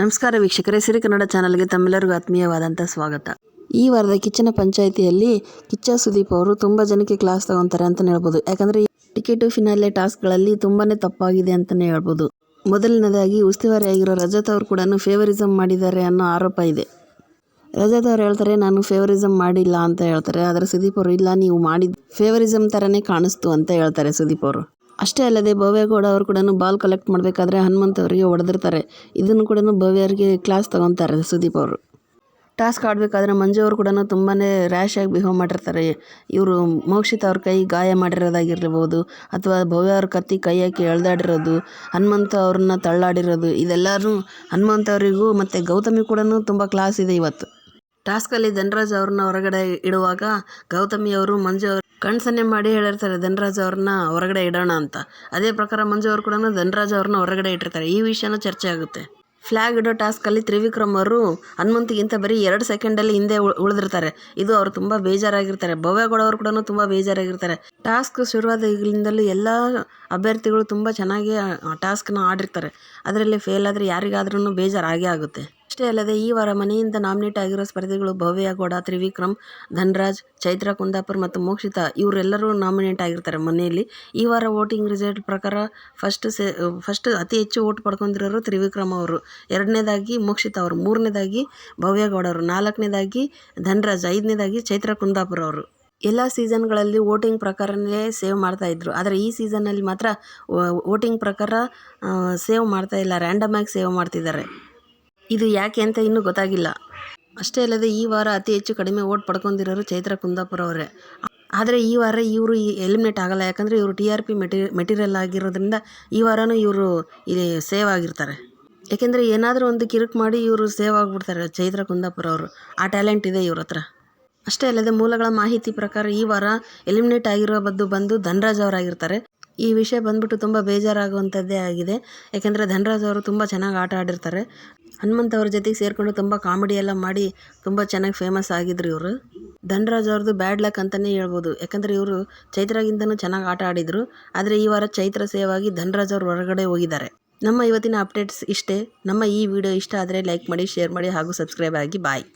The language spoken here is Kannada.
ನಮಸ್ಕಾರ ವೀಕ್ಷಕರೇ, ಸಿರಿ ಕನ್ನಡ ಚಾನಲ್ಗೆ ತಮ್ಮೆಲ್ಲರಿಗೂ ಆತ್ಮೀಯವಾದಂಥ ಸ್ವಾಗತ. ಈ ವಾರದ ಕಿಚ್ಚನ ಪಂಚಾಯಿತಿಯಲ್ಲಿ ಕಿಚ್ಚ ಸುದೀಪ್ ಅವರು ತುಂಬ ಜನಕ್ಕೆ ಕ್ಲಾಸ್ ತಗೊತಾರೆ ಅಂತಲೇ ಹೇಳ್ಬೋದು. ಯಾಕಂದರೆ ಟಿಕೆಟು ಫಿನಾಲೆ ಟಾಸ್ಕ್ಗಳಲ್ಲಿ ತುಂಬಾ ತಪ್ಪಾಗಿದೆ ಅಂತಲೇ ಹೇಳ್ಬೋದು. ಮೊದಲನೇದಾಗಿ ಉಸ್ತುವಾರಿಯಾಗಿರೋ ರಜತ್ ಅವರು ಕೂಡ ಫೇವರಿಸಮ್ ಮಾಡಿದ್ದಾರೆ ಅನ್ನೋ ಆರೋಪ ಇದೆ. ರಜತ್ ಅವ್ರು ಹೇಳ್ತಾರೆ, ನಾನು ಫೇವರಿಸಮ್ ಮಾಡಿಲ್ಲ ಅಂತ ಹೇಳ್ತಾರೆ. ಆದರೆ ಸುದೀಪ್ ಅವರು, ಇಲ್ಲ, ನೀವು ಮಾಡಿದ ಫೇವರಿಸಮ್ ಥರನೇ ಕಾಣಿಸ್ತು ಅಂತ ಹೇಳ್ತಾರೆ ಸುದೀಪ್ ಅವರು. ಅಷ್ಟೇ ಅಲ್ಲದೆ ಭವ್ಯಗೌಡ ಅವರು ಕೂಡ ಬಾಲ್ ಕಲೆಕ್ಟ್ ಮಾಡಬೇಕಾದ್ರೆ ಹನುಮಂತ್ ಅವರಿಗೆ ಹೊಡೆದಿರ್ತಾರೆ. ಇದನ್ನು ಕೂಡ ಭವ್ಯರಿಗೆ ಕ್ಲಾಸ್ ತಗೊತಾರೆ ಸುದೀಪ್ ಅವರು. ಟಾಸ್ಕ್ ಆಡಬೇಕಾದ್ರೆ ಮಂಜು ಅವರು ಕೂಡ ತುಂಬಾ ಆಗಿ ಬಿಹೇವ್ ಮಾಡಿರ್ತಾರೆ. ಇವರು ಮೋಕ್ಷಿತ ಅವ್ರ ಕೈ ಗಾಯ ಮಾಡಿರೋದಾಗಿರ್ಬೋದು ಅಥವಾ ಭವ್ಯ ಅವ್ರ ಕತ್ತಿ ಕೈ ಹಾಕಿ ಎಳ್ದಾಡಿರೋದು, ಹನುಮಂತ ಅವ್ರನ್ನ ತಳ್ಳಾಡಿರೋದು ಇದೆಲ್ಲರೂ ಹನುಮಂತ ಅವರಿಗೂ ಮತ್ತು ಗೌತಮಿ ಕೂಡ ತುಂಬ ಕ್ಲಾಸ್ ಇದೆ ಇವತ್ತು. ಟಾಸ್ಕಲ್ಲಿ ಧನರಾಜ್ ಅವ್ರನ್ನ ಹೊರಗಡೆ ಇಡುವಾಗ ಗೌತಮಿ ಅವರು, ಮಂಜು ಅವರು ಕಣ್ಸನ್ನೆ ಮಾಡಿ ಹೇಳಿರ್ತಾರೆ, ಧನರಾಜ್ ಅವ್ರನ್ನ ಹೊರಗಡೆ ಇಡೋಣ ಅಂತ. ಅದೇ ಪ್ರಕಾರ ಮಂಜು ಅವರು ಕೂಡ ಧನರಾಜ್ ಅವ್ರನ್ನ ಹೊರಗಡೆ ಇಟ್ಟಿರ್ತಾರೆ. ಈ ವಿಷಯನೂ ಚರ್ಚೆ ಆಗುತ್ತೆ. ಫ್ಲ್ಯಾಗ್ ಇಡೋ ಟಾಸ್ಕಲ್ಲಿ ತ್ರಿವಿಕ್ರಮ್ ಅವರು ಹನುಮಂತಿಗಿಂತ ಬರೀ ಎರಡು ಸೆಕೆಂಡಲ್ಲಿ ಹಿಂದೆ ಉಳ್- ಉಳಿದಿರ್ತಾರೆ. ಇದು ಅವರು ತುಂಬ ಬೇಜಾರಾಗಿರ್ತಾರೆ. ಭವ್ಯಗೌಡ ಅವರು ಕೂಡ ತುಂಬ ಬೇಜಾರಾಗಿರ್ತಾರೆ. ಟಾಸ್ಕ್ ಶುರುವಾದ ಈಗಲಿಂದಲೂ ಎಲ್ಲ ಅಭ್ಯರ್ಥಿಗಳು ತುಂಬ ಚೆನ್ನಾಗಿ ಟಾಸ್ಕ್ ಟಾಸ್ಕ್ನ ಆಡಿರ್ತಾರೆ. ಅದರಲ್ಲಿ ಫೇಲ್ ಆದರೆ ಯಾರಿಗಾದ್ರೂ ಬೇಜಾರಾಗೇ ಆಗುತ್ತೆ. ಅಷ್ಟೇ ಅಲ್ಲದೆ ಈ ವಾರ ಮನೆಯಿಂದ ನಾಮಿನೇಟ್ ಆಗಿರೋ ಸ್ಪರ್ಧಿಗಳು ಭವ್ಯ ಗೌಡ ತ್ರಿವಿಕ್ರಮ್, ಧನ್ರಾಜ್, ಚೈತ್ರ ಕುಂದಾಪುರ್ ಮತ್ತು ಮೋಕ್ಷಿತಾ ಇವರೆಲ್ಲರೂ ನಾಮಿನೇಟ್ ಆಗಿರ್ತಾರೆ ಮನೆಯಲ್ಲಿ. ಈ ವಾರ ವೋಟಿಂಗ್ ರಿಸಲ್ಟ್ ಪ್ರಕಾರ ಫಸ್ಟ್ ಸೆ ಫಸ್ಟ್ ಅತಿ ಹೆಚ್ಚು ಓಟ್ ಪಡ್ಕೊಂಡಿರೋರು ತ್ರಿವಿಕ್ರಮ್ ಅವರು. ಎರಡನೇದಾಗಿ ಮೋಕ್ಷಿತಾ ಅವರು, ಮೂರನೇದಾಗಿ ಭವ್ಯ ಗೌಡ ಅವರು, ನಾಲ್ಕನೇದಾಗಿ ಧನ್ರಾಜ್, ಐದನೇದಾಗಿ ಚೈತ್ರ ಕುಂದಾಪುರ್ ಅವರು. ಎಲ್ಲ ಸೀಸನ್ಗಳಲ್ಲಿ ವೋಟಿಂಗ್ ಪ್ರಕಾರನೇ ಸೇವ್ ಮಾಡ್ತಾಯಿದ್ರು ಆದರೆ ಈ ಸೀಸನ್ನಲ್ಲಿ ಮಾತ್ರ ವೋಟಿಂಗ್ ಪ್ರಕಾರ ಸೇವ್ ಮಾಡ್ತಾ ಇಲ್ಲ ರ್ಯಾಂಡಮ್ ಆಗಿ ಸೇವ್ ಮಾಡ್ತಿದ್ದಾರೆ. ಇದು ಯಾಕೆ ಅಂತ ಇನ್ನೂ ಗೊತ್ತಾಗಿಲ್ಲ. ಅಷ್ಟೇ ಅಲ್ಲದೆ ಈ ವಾರ ಅತಿ ಹೆಚ್ಚು ಕಡಿಮೆ ಓಟ್ ಪಡ್ಕೊಂಡಿರೋರು ಚೈತ್ರ ಕುಂದಾಪುರ ಅವರೇ. ಆದರೆ ಈ ವಾರ ಇವರು ಎಲಿಮಿನೇಟ್ ಆಗಲ್ಲ. ಯಾಕಂದರೆ ಇವರು ಟಿ ಆರ್ ಪಿ ಮೆಟಿ, ಮೆಟೀರಿಯಲ್ ಆಗಿರೋದ್ರಿಂದ ಈ ವಾರನೂ ಇವರು ಇಲ್ಲಿ ಸೇವ್ ಆಗಿರ್ತಾರೆ. ಏಕೆಂದರೆ ಏನಾದರೂ ಒಂದು ಕಿರುಕು ಮಾಡಿ ಇವರು ಸೇವ್ ಆಗಿಬಿಡ್ತಾರೆ ಚೈತ್ರ ಕುಂದಾಪುರ ಅವರು. ಆ ಟ್ಯಾಲೆಂಟ್ ಇದೆ ಇವ್ರ ಹತ್ರ. ಅಷ್ಟೇ ಅಲ್ಲದೆ ಮೂಲಗಳ ಮಾಹಿತಿ ಪ್ರಕಾರ ಈ ವಾರ ಎಲಿಮಿನೇಟ್ ಆಗಿರೋ ಬದ್ದು ಬಂದು ಧನರಾಜ್ ಅವರಾಗಿರ್ತಾರೆ. ಈ ವಿಷಯ ಬಂದ್ಬಿಟ್ಟು ತುಂಬ ಬೇಜಾರಾಗುವಂಥದ್ದೇ ಆಗಿದೆ. ಯಾಕೆಂದರೆ ಧನ್ರಾಜ್ ಅವರು ತುಂಬ ಚೆನ್ನಾಗಿ ಆಟ ಆಡಿರ್ತಾರೆ. ಹನುಮಂತ್ ಅವ್ರ ಜೊತೆಗೆ ಸೇರಿಕೊಂಡು ತುಂಬ ಕಾಮಿಡಿ ಎಲ್ಲ ಮಾಡಿ ತುಂಬ ಚೆನ್ನಾಗಿ ಫೇಮಸ್ ಆಗಿದ್ರು ಇವರು. ಧನ್ರಾಜ್ ಅವ್ರದ್ದು ಬ್ಯಾಡ್ ಲಕ್ ಅಂತಲೇ ಹೇಳ್ಬೋದು. ಯಾಕಂದರೆ ಇವರು ಚೈತ್ರಗಿಂತನೂ ಚೆನ್ನಾಗಿ ಆಟ ಆಡಿದರು. ಆದರೆ ಈ ವಾರ ಚೈತ್ರ ಸೇವಾಗಿ ಧನ್ರಾಜ್ ಅವರು ಹೊರಗಡೆ ಹೋಗಿದ್ದಾರೆ. ನಮ್ಮ ಇವತ್ತಿನ ಅಪ್ಡೇಟ್ಸ್ ಇಷ್ಟೇ. ನಮ್ಮ ಈ ವಿಡಿಯೋ ಇಷ್ಟ ಆದರೆ ಲೈಕ್ ಮಾಡಿ ಶೇರ್ ಮಾಡಿ ಹಾಗೂ ಸಬ್ಸ್ಕ್ರೈಬ್ ಆಗಿ ಬಾಯ್